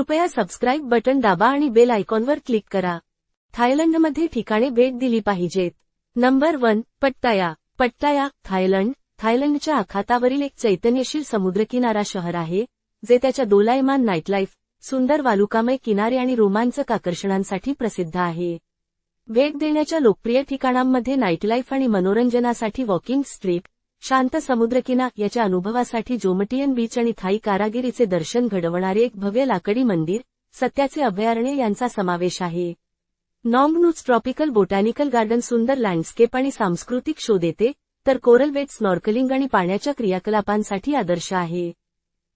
कृपया subscribe button दाबा आणि बेल आयकॉनवर क्लिक करा. थायलंडमध्ये ठिकाणे भेट दिली पाहिजेत. Number one Pattaya. Pattaya Thailand. थायलंडच्या आखातावरील एक चैतन्यशील समुद्रकिनारा शहर आहे जे त्याच्या दोलायमान नाईटलाईफ सुंदर वालुकामय किनारे आणि रोमांचक आकर्षणांसाठी प्रसिद्ध आहे. भेट देण्याच्या लोकप्रिय ठिकाणांमध्ये नाईटलाईफ आणि मनोरंजनासाठी वॉकिंग स्ट्रीट शांत समुद्रकिना याच्या अनुभवासाठी जोमटियन बीच आणि थाई कारागिरीचे दर्शन घडवणारे एक भव्य लाकडी मंदिर सत्याचे अभयारण्य यांचा समावेश आहे. Nong Nooch tropical botanical garden सुंदर लँडस्केप आणि सांस्कृतिक शो देते तर कोरल वेट स्नॉर्कलिंग आणि पाण्याच्या क्रियाकलापांसाठी आदर्श आहे.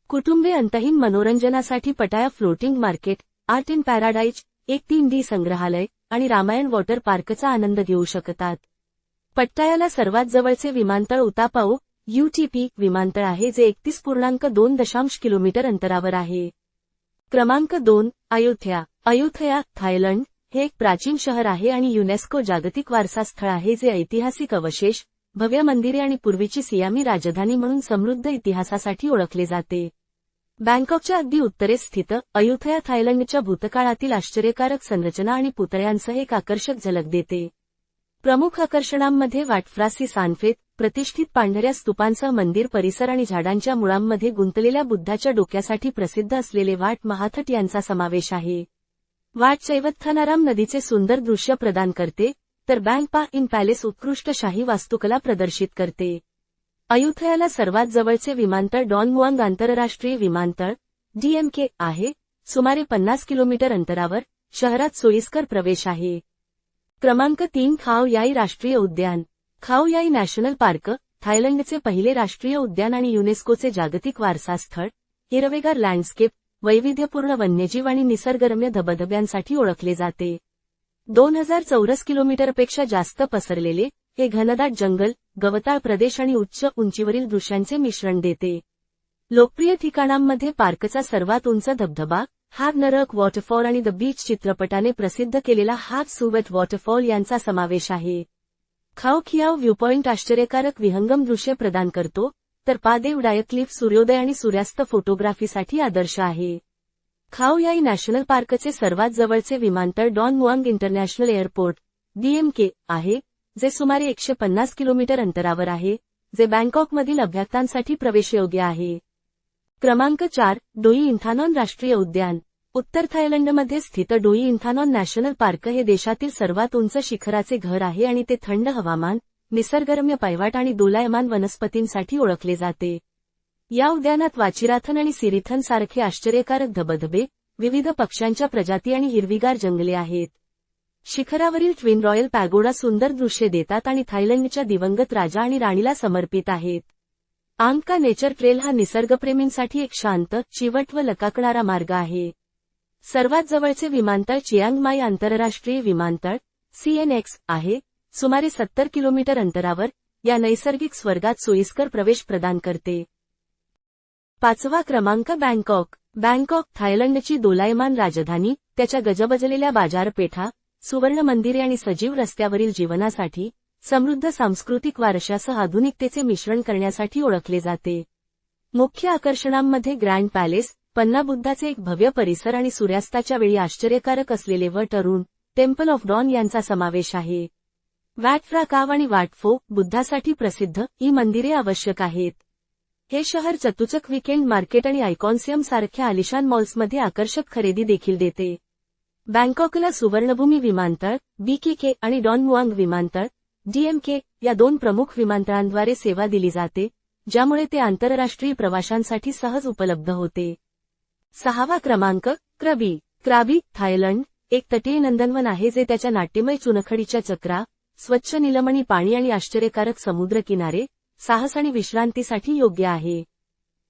कुटुंबे अंतहीन मनोरंजनासाठी Pattaya floating market art in paradise एक तीन डी संग्रहालय आणि रामायण वॉटर पार्कचा आनंद घेऊ शकतात. पट्टायाला सर्वात जवळचे विमानतळ उतापाव यूटीपी विमानतळ आहे जे एकतीस पूर्णांक दोन दशांश किलोमीटर अंतरावर आहे. क्रमांक दोन अयोध्या. अयोध्या थायलंड हे एक प्राचीन शहर आहे आणि युनेस्को जागतिक वारसा स्थळ आहे जे ऐतिहासिक अवशेष भव्य मंदिरे आणि पूर्वीची सियामी राजधानी म्हणून समृद्ध इतिहासासाठी ओळखले जाते. बँकॉकच्या अगदी उत्तरेस स्थित अयोध्या थायलंडच्या भूतकाळातील आश्चर्यकारक संरचना आणि पुतळ्यांसह एक आकर्षक झलक देते. प्रमुख आकर्षणांमध्ये वाटफ्रासी सानफेत प्रतिष्ठित पांढऱ्या स्तूपांचा मंदिर परिसर आणि झाडांच्या मुळांमध्ये गुंतलेल्या बुद्धाच्या डोक्यासाठी प्रसिद्ध असलेले वाट महाथट यांचा समावेश आहे. वाट चैवत्थानाराम नदीचे सुंदर दृश्य प्रदान करते तर बँकपा इन पॅलेस उत्कृष्ट शाही वास्तुकला प्रदर्शित करते. अयोध्याला सर्वात जवळचे विमानतळ डॉन मुआंग आंतरराष्ट्रीय विमानतळ डीएमके आहे सुमारे पन्नास किलोमीटर अंतरावर शहरात सोयीस्कर प्रवेश आहे. क्रमांक तीन खाओ याई राष्ट्रीय उद्यान. खाओ याई नॅशनल पार्क थायलंडचे पहिले राष्ट्रीय उद्यान आणि युनेस्कोचे जागतिक वारसा स्थळ. हिरवेगार लँडस्केप वैविध्यपूर्ण वन्यजीव आणि निसर्गरम्य धबधब्यांसाठी ओळखले जाते. दोन हजार चौरस किलोमीटरपेक्षा जास्त पसरलेले हे घनदाट जंगल गवताळ प्रदेश आणि उच्च उंचीवरील दृश्यांचे मिश्रण देते. लोकप्रिय ठिकाणांमध्ये पार्कचा सर्वात उंच धबधबा हाग नरक वॉटरफॉल आणि द बीच चित्रपटाने प्रसिद्ध केलेला हाग सुवेत वॉटरफॉल यांचा समावेश आहे. खाओ खियाव व्ह्यूपॉइंट आश्चर्यकारक विहंगम दृश्य प्रदान करतो तर पादेव डायक्लिफ सूर्योदय आणि सूर्यास्त फोटोग्राफीसाठी आदर्श आहे. खाओ याई नॅशनल पार्कचे सर्वात जवळचे विमानतळ Don Mueang international airport DMK आहे जे सुमारे एकशे पन्नास किलोमीटर अंतरावर आहे जे बँकॉकमधील अभ्यागतांसाठी प्रवेशयोग्य आहे. क्रमांक चार डोई इंथानॉन राष्ट्रीय उद्यान. उत्तर थायलंडमध्ये स्थित डोई इंथानॉन नॅशनल पार्क हे देशातील सर्वात उंच शिखराचे घर आहे आणि ते थंड हवामान निसर्गरम्य पायवाट आणि दोलायमान वनस्पतींसाठी ओळखले जाते. या उद्यानात वाचिराथन आणि सिरिथन सारखे आश्चर्यकारक धबधबे विविध पक्ष्यांच्या प्रजाती आणि हिरवीगार जंगले आहेत. शिखरावरील ट्विन रॉयल पॅगोडा सुंदर दृश्ये देतात आणि थायलंडच्या दिवंगत राजा आणि राणीला समर्पित आहेत. आमका नेचर ट्रेल हा निसर्गप्रेमींसाठी एक शांत चिवट व लकाकणारा मार्ग आहे. सर्वात जवळचे विमानतळ चियांगमाई आंतरराष्ट्रीय विमानतळ सीएनएक्स आहे. सुमारे सत्तर किलोमीटर अंतरावर या नैसर्गिक स्वर्गात सोयीस्कर प्रवेश प्रदान करते. पाचवा क्रमांक बँकॉक. बँकॉक थायलंडची दोलायमान राजधानी त्याच्या गजबजलेल्या बाजारपेठा सुवर्ण मंदिरे आणि सजीव रस्त्यावरील जीवनासाठी समृद्ध सांस्कृतिक वारशासह आधुनिकतेचे मिश्रण करण्यासाठी ओळखले जाते. मुख्य आकर्षणांमध्ये ग्रँड पॅलेस पन्ना बुद्धाचे एक भव्य परिसर आणि सूर्यास्ताच्या वेळी आश्चर्यकारक असलेले व टरुण टेम्पल ऑफ डॉन यांचा समावेश आहे. वॅटफ्रा काव आणि वाटफो बुद्धासाठी प्रसिद्ध ही मंदिरे आवश्यक आहेत. हे शहर चतुचक विकेंड मार्केट आणि आयकॉन्सियम सारख्या आलिशान मॉल्समध्ये आकर्षक खरेदी देखील देते. बँकॉकला सुवर्णभूमी विमानतळ बीकेके आणि डॉन मुआंग विमानतळ डीएमके या दोन प्रमुख विमानतळांद्वारे सेवा दिली जाते ज्यामुळे ते आंतरराष्ट्रीय प्रवाशांसाठी सहज उपलब्ध होते. सहावा क्रमांक क्रबी. क्राबी थायलंड एक तटीय नंदनवन आहे जे त्याच्या नाट्यमय चुनखडीच्या चक्रा स्वच्छ निलमणी पाणी आणि आश्चर्यकारक समुद्रकिनारे साहस आणि विश्रांतीसाठी योग्य आहे.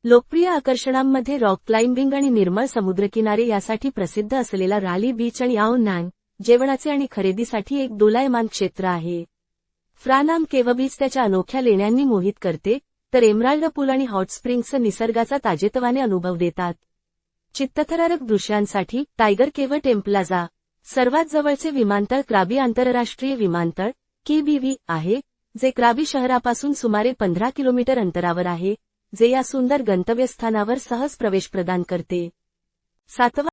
लोकप्रिय आकर्षणांमध्ये रॉक क्लाइम्बिंग आणि निर्मळ समुद्रकिनारे यासाठी प्रसिद्ध असलेला राली बीच आणि आओ नांग जेवणाचे आणि खरेदीसाठी एक दोलायमान क्षेत्र आहे. फ्रानाम केव त्याच्या अनोख्या लेण्यांनी मोहित करते तर एमराल्ड पूल आणि हॉटस्प्रिंग्स निसर्गाचा ताजेतवाने अनुभव देतात. चित्तथरारक दृश्यांसाठी टायगर केव टेम्पला जा. सर्वात जवळचे विमानतळ क्राबी आंतरराष्ट्रीय विमानतळ केबीव्ही आहे जे क्राबी शहरापासून सुमारे पंधरा किलोमीटर अंतरावर आहे जे या सुंदर गंतव्यस्थानावर सहज प्रवेश प्रदान करते. सातवा